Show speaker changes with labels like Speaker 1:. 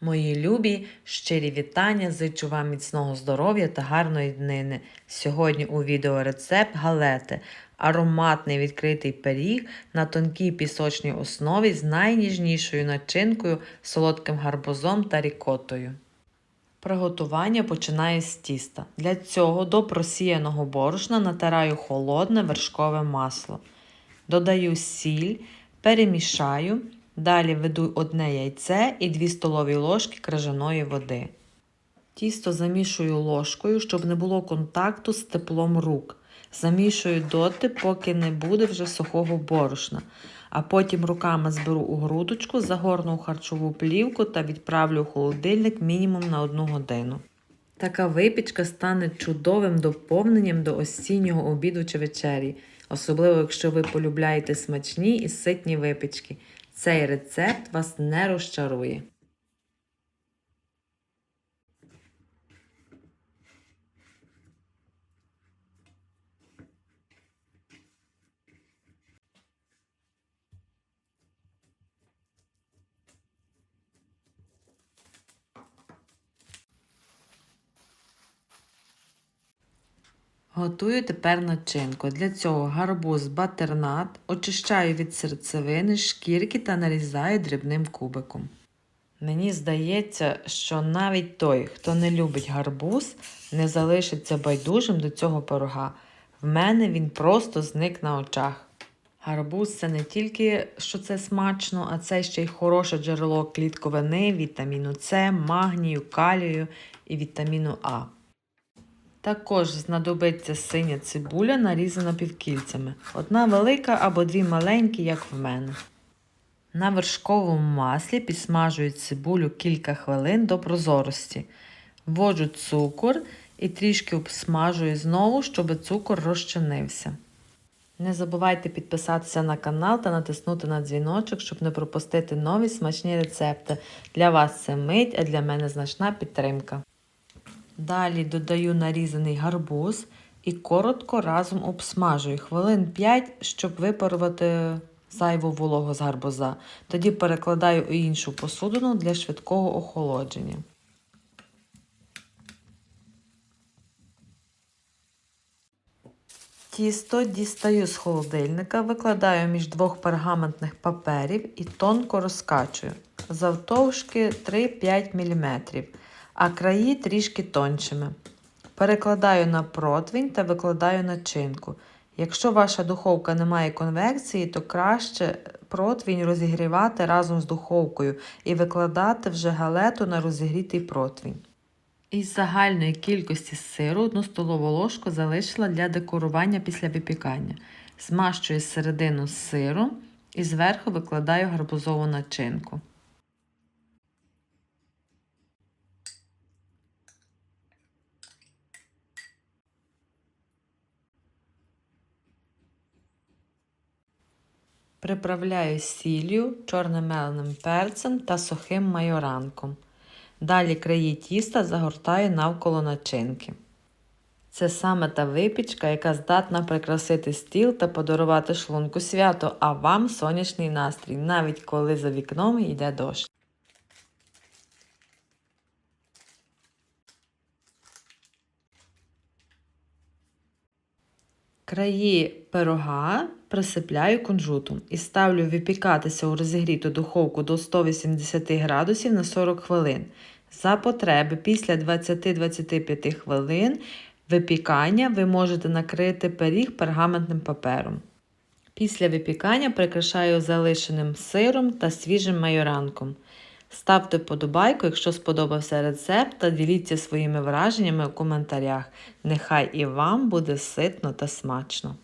Speaker 1: Мої любі, щирі вітання, зичу вам міцного здоров'я та гарної днини. Сьогодні у відео рецепт галети. Ароматний відкритий пиріг на тонкій пісочній основі з найніжнішою начинкою, солодким гарбузом та рікотою. Приготування починаю з тіста. Для цього до просіяного борошна натираю холодне вершкове масло. Додаю сіль, перемішаю. Далі веду одне яйце і 2 столові ложки крижаної води. Тісто замішую ложкою, щоб не було контакту з теплом рук. Замішую доти, поки не буде вже сухого борошна. А потім руками зберу у грудочку, загорну у харчову плівку та відправлю у холодильник мінімум на 1 годину. Така випічка стане чудовим доповненням до осіннього обіду чи вечері, особливо якщо ви полюбляєте смачні і ситні випічки. Цей рецепт вас не розчарує. Готую тепер начинку. Для цього гарбуз батернат очищаю від серцевини, шкірки та нарізаю дрібним кубиком. Мені здається, що навіть той, хто не любить гарбуз, не залишиться байдужим до цього пирога. В мене він просто зник на очах. Гарбуз це не тільки що це смачно, а це ще й хороше джерело клітковини, вітаміну С, магнію, калію і вітаміну А. Також знадобиться синя цибуля, нарізана півкільцями. Одна велика або дві маленькі, як в мене. На вершковому маслі підсмажую цибулю кілька хвилин до прозорості. Вводжу цукор і трішки обсмажую знову, щоб цукор розчинився. Не забувайте підписатися на канал та натиснути на дзвіночок, щоб не пропустити нові смачні рецепти. Для вас це мить, а для мене значна підтримка. Далі додаю нарізаний гарбуз і коротко разом обсмажую хвилин 5, щоб випарувати зайву вологу з гарбуза. Тоді перекладаю у іншу посудину для швидкого охолодження. Тісто дістаю з холодильника, викладаю між двох пергаментних паперів і тонко розкачую завтовшки 3-5 мм а краї трішки тоншими. Перекладаю на противень та викладаю начинку. Якщо ваша духовка не має конвекції, то краще противень розігрівати разом з духовкою і викладати вже галету на розігрітий противень. Із загальної кількості сиру 1 столову ложку залишила для декорування після випікання. Змащую середину сиром і зверху викладаю гарбузову начинку. Приправляю сіллю, чорним меленим перцем та сухим майоранком. Далі краї тіста загортаю навколо начинки. Це саме та випічка, яка здатна прикрасити стіл та подарувати шлунку свято, а вам сонячний настрій, навіть коли за вікном йде дощ. Краї пирога присипляю кунжутом і ставлю випікатися у розігріту духовку до 180 градусів на 40 хвилин. За потреби після 20-25 хвилин випікання ви можете накрити пиріг пергаментним папером. Після випікання прикрашаю залишеним сиром та свіжим майоранком. Ставте вподобайку, якщо сподобався рецепт, та діліться своїми враженнями у коментарях. Нехай і вам буде ситно та смачно!